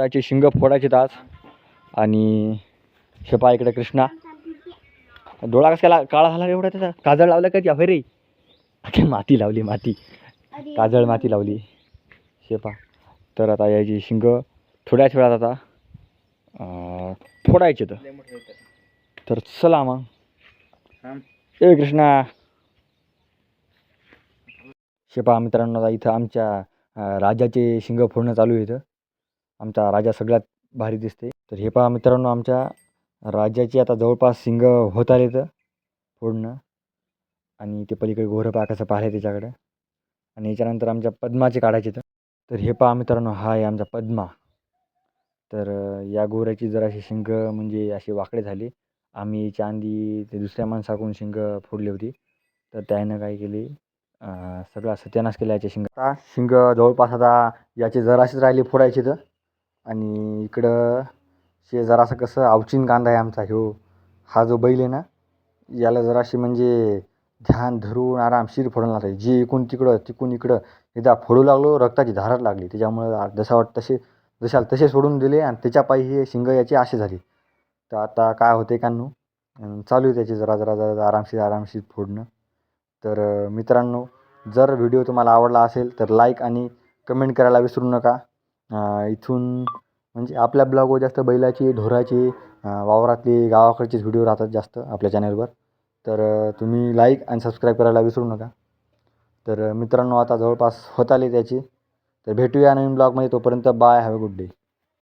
याचे शिंग फोडायचे आज आणि शेपा इकडे कृष्णा. डोळा कसा काला काळा झाला एवढा त्याचा? काजळ लावलं का त्या रे अरे माती लावली माती. काजळ माती लावली. शेपा तर आता याची शिंग थोड्याच वेळात आता फोडायचे तर. तर चला मग. ए कृष्णा. शेपा मित्रांनो आता इथं आमच्या राजाचे शिंग फोडणं चालू आहे इथं. आमचा राजा सगळ्यात भारी दिसते. तर हे पहा मित्रांनो आमच्या राज्याची आता जवळपास शिंग होत आले तर फोडणं आणि ते पलीकडे घोरं पहा कसं पाहिलं त्याच्याकडं. आणि याच्यानंतर आमच्या पद्माचे काढायचे तर तर हे पहा मित्रांनो हा आहे आमचा पद्मा. तर या गोऱ्याची जराशी शिंग म्हणजे अशी वाकडे झाले आम्ही चांदी ते दुसऱ्या माणसाकडून शिंग फोडली होती. तर त्यानं काय केली सगळा सत्यानाश केला याच्या शिंग आता शिंग जवळपास आता याचे जराशीच राहिले फोडायचे तर आणि इकडं शे जरासं कसं अवचिन कांदा आहे आमचा. ह्यो हा जो बैल आहे ना याला जराशी म्हणजे ध्यान धरून आरामशीर फोडणार आहे जे इकून तिकडं तिकून इकडं एकदा फोडू लागलो रक्ताची धारच लागली. त्याच्यामुळं जसा वाट वाटतं तसे जशाल तसे सोडून दिले आणि त्याच्या पायी हे शिंग याची असे झाली. तर आता काय होते कानू चालू आहे त्याची जरा जरा जरा आरामशीर आरामशीर फोडणं. तर मित्रांनो जर व्हिडिओ तुम्हाला आवडला असेल तर लाईक आणि कमेंट करायला विसरू नका. इथून म्हणजे आपल्या ब्लॉगवर जास्त बैलाची ढोराची वावरातली गावाकडचेच व्हिडिओ राहतात जास्त आपल्या चॅनलवर तर तुम्ही लाईक आणि सबस्क्राईब करायला विसरू नका. तर मित्रांनो आता जवळपास होत आली त्याची. तर भेटूया नवीन ब्लॉगमध्ये तोपर्यंत bye have a good day